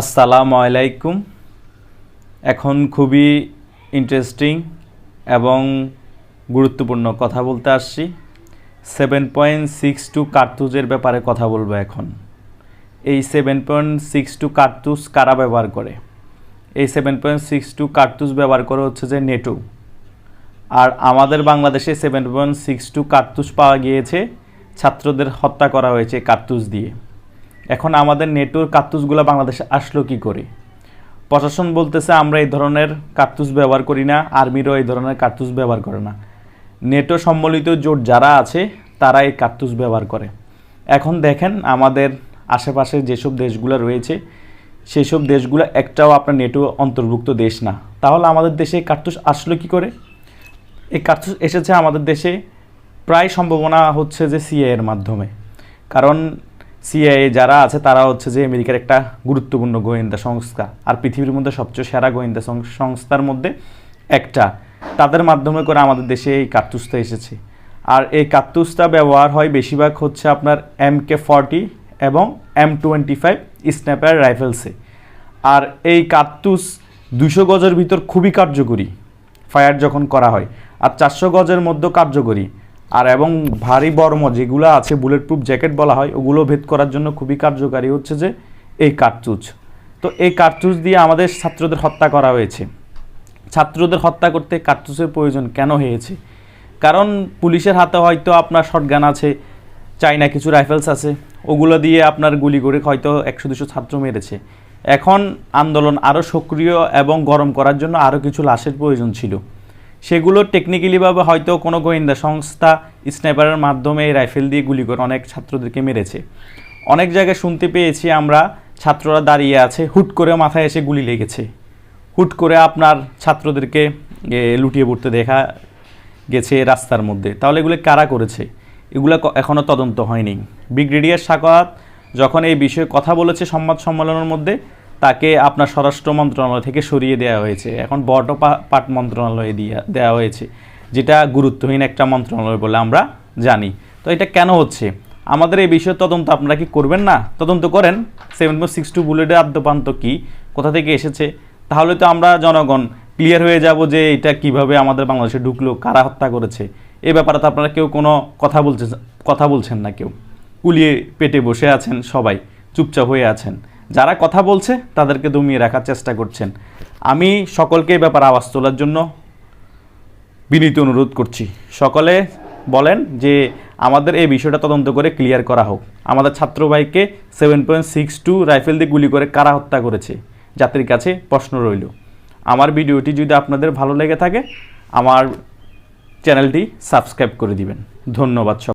আসসালামু আলাইকুম। এখন খুবই ইন্টারেস্টিং এবং গুরুত্বপূর্ণ কথা বলতে আসছি। সেভেন পয়েন্ট সিক্স টু কার্তুজের ব্যাপারে কথা বলব এখন। এই সেভেন পয়েন্ট সিক্স টু কার্তুজ কারা ব্যবহার করে? এই সেভেন পয়েন্ট সিক্স টু কার্তুজ ব্যবহার করে হচ্ছে যে নেটো। আর আমাদের বাংলাদেশে সেভেন পয়েন্ট সিক্স টু কার্তুজ পাওয়া গিয়েছে। ছাত্রদের হত্যা করা হয়েছে কার্তুজ দিয়ে। এখন আমাদের নেটোর কার্তুজগুলো বাংলাদেশে আসলো কি করে? প্রশাসন বলতেছে, আমরা এই ধরনের কার্তুজ ব্যবহার করি না, আর্মিরও এই ধরনের কার্তুজ ব্যবহার করে না। নেটো সম্বলিত জোট যারা আছে, তারা এই কার্তুজ ব্যবহার করে। এখন দেখেন, আমাদের আশেপাশে যেসব দেশগুলো রয়েছে সেই সব দেশগুলো একটাও আপনার নেটো অন্তর্ভুক্ত দেশ না। তাহলে আমাদের দেশে এই কার্তুজ আসলো কি করে? এই কার্তুজ এসেছে আমাদের দেশে প্রায় সম্ভাবনা হচ্ছে যে সিএ এর মাধ্যমে। কারণ সিআইএ যারা আছে, তারা হচ্ছে যে আমেরিকার একটা গুরুত্বপূর্ণ গোয়েন্দা সংস্থা। আর পৃথিবীর মধ্যে সবচেয়ে সেরা গোয়েন্দা সংস্থার মধ্যে একটা। তাদের মাধ্যমে করে আমাদের দেশে এই কার্তুজটা এসেছে। আর এই কার্তুজটা ব্যবহার হয় বেশিরভাগ হচ্ছে আপনার এম কে ফর্টি এবং এম টোয়েন্টি ফাইভ স্ন্যাপার রাইফেলসে আর এই কার্তুজ দুশো গজের ভিতর খুবই কার্যকরী ফায়ার যখন করা হয়। আর চারশো গজের মধ্যে কার্যকরী। আর এবং ভারী বর্ম যেগুলো আছে বুলেট প্রুফ জ্যাকেট বলা হয়, ওগুলো ভেদ করার জন্য খুবই কার্যকারী হচ্ছে যে এই কার্তুজ। তো এই কার্তুজ দিয়ে আমাদের ছাত্রদের হত্যা করা হয়েছে। ছাত্রদের হত্যা করতে কার্তুজের প্রয়োজন কেন হয়েছে? কারণ পুলিশের হাতে হয়তো আপনার শটগান আছে, চাইনা কিছু রাইফেলস আছে, ওগুলো দিয়ে আপনার গুলি করে হয়তো একশো, দুশো ছাত্র মেরেছে। এখন আন্দোলন আরও সক্রিয় এবং গরম করার জন্য আরও কিছু লাশের প্রয়োজন ছিল। সেগুলো টেকনিক্যালিভাবে হয়তো কোনো গোয়েন্দা সংস্থা স্নাইপারের মাধ্যমে রাইফেল দিয়ে গুলি করে অনেক ছাত্রদেরকে মেরেছে। অনেক জায়গায় শুনতে পেয়েছি আমরা ছাত্ররা দাঁড়িয়ে আছে, হুট করে মাথায় এসে গুলি লেগেছে। হুট করে আপনার ছাত্রদেরকে লুটিয়ে পড়তে দেখা গেছে রাস্তার মধ্যে। তাহলে এগুলো কারা করেছে? এগুলো এখনও তদন্ত হয়নি। ব্রিগেডিয়ার সাকাত যখন এই বিষয়ে কথা বলেছে সংবাদ সম্মেলনের মধ্যে তাকে আপনার স্বরাষ্ট্র মন্ত্রণালয় থেকে সরিয়ে দেওয়া হয়েছে। এখন বট পাট মন্ত্রণালয়ে দিয়ে দেওয়া হয়েছে, যেটা গুরুত্বহীন একটা মন্ত্রণালয় বলে আমরা জানি। তো এটা কেন হচ্ছে? আমাদের এই বিষয়ে তদন্ত আপনারা কি করবেন না? তদন্ত করেন। সেভেন পয়েন্ট সিক্স টু বুলেটের আদ্যপান্ত কী? কোথা থেকে এসেছে? তাহলে তো আমরা জনগণ ক্লিয়ার হয়ে যাব যে এটা কীভাবে আমাদের বাংলাদেশে ঢুকলো, কারা হত্যা করেছে। এ ব্যাপারে তো আপনারা কেউ কোনো কথা বলছেন কথা বলছেন না কেউ। কুলিয়ে পেটে বসে আছেন সবাই, চুপচাপ হয়ে আছেন। যারা কথা বলছে, তাদেরকে দমিয়ে রাখার চেষ্টা করছেন। আমি সকলকে এই ব্যাপারে আওয়াজ তোলার জন্য বিনীত অনুরোধ করছি। সকলে বলেন যে আমাদের এই বিষয়টা তদন্ত করে ক্লিয়ার করা হোক। আমাদের ছাত্র ভাইকে seven point six two rifle দিয়ে গুলি করে কারা হত্যা করেছে? জাতির কাছে প্রশ্ন রইল। আমার ভিডিওটি যদি আপনাদের ভালো লেগে থাকে, আমার চ্যানেলটি সাবস্ক্রাইব করে দিবেন। ধন্যবাদ সব